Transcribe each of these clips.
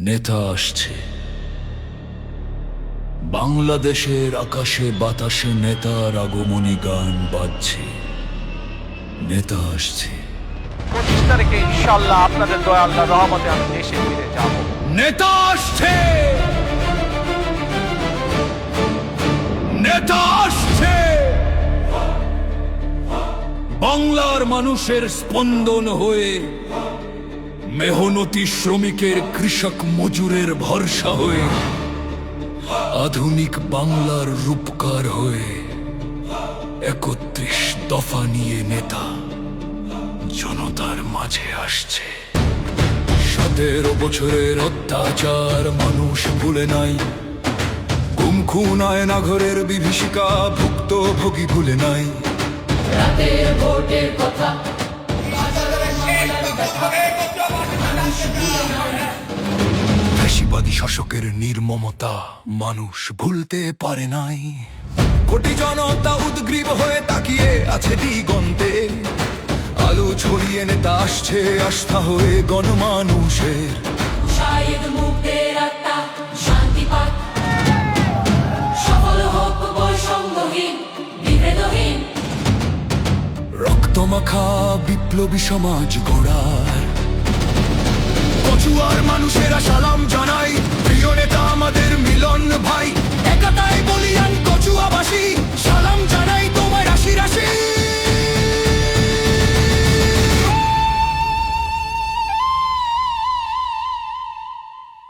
নেতা আসছে। বাংলাদেশের আকাশে বাতাসে নেতার আগমনী গান বাজছে। নেতা আসছে। পঁচিশ তারিখে ইনশাল্লাহ আপনাদের দয়া আল্লাহ রহমতে আমি দেশে ফিরে যাব। নেতা আসছে! নেতা আসছে! বাংলার মানুষের স্পন্দন হয়ে মেহনতি শ্রমিকের কৃষক মজুরের ভরসা হয়ে, আধুনিক বাংলার রূপকার হয়ে একত্রিশ দফা নিয়ে নেতা জনতার মাঝে আসছে। সতেরো বছরের অত্যাচার মানুষ ভুলে নাই। খুন আয়না ঘরের বিভীষিকা ভুক্ত ভোগী ভুলে নাই। রাতের ভোটের কথা শাসকের নির্মমতা মানুষ ভুলতে পারে নাই। কোটি জনতা উদ্গ্রীব হয়ে তাকিয়ে আছে দিগন্তে। আলো ছড়িয়ে নেতা আসছে আস্থা হয়ে গণমানুষের। শাহিদ মুক্তের আত্মা শান্তি পাক। সফল হোক বৈষম্যহীন বিভেদহীন। রক্তমাখা বিপ্লবী সমাজ গড়ার। কচুয়ার মানুষেরা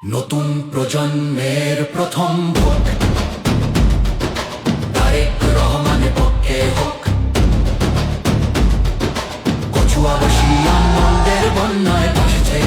নতুন প্রজন্মের প্রথম ভোট। তারেক রহমানের পক্ষে হোক। কচুয়াবাসী আনন্দের বন্যায় বসেছে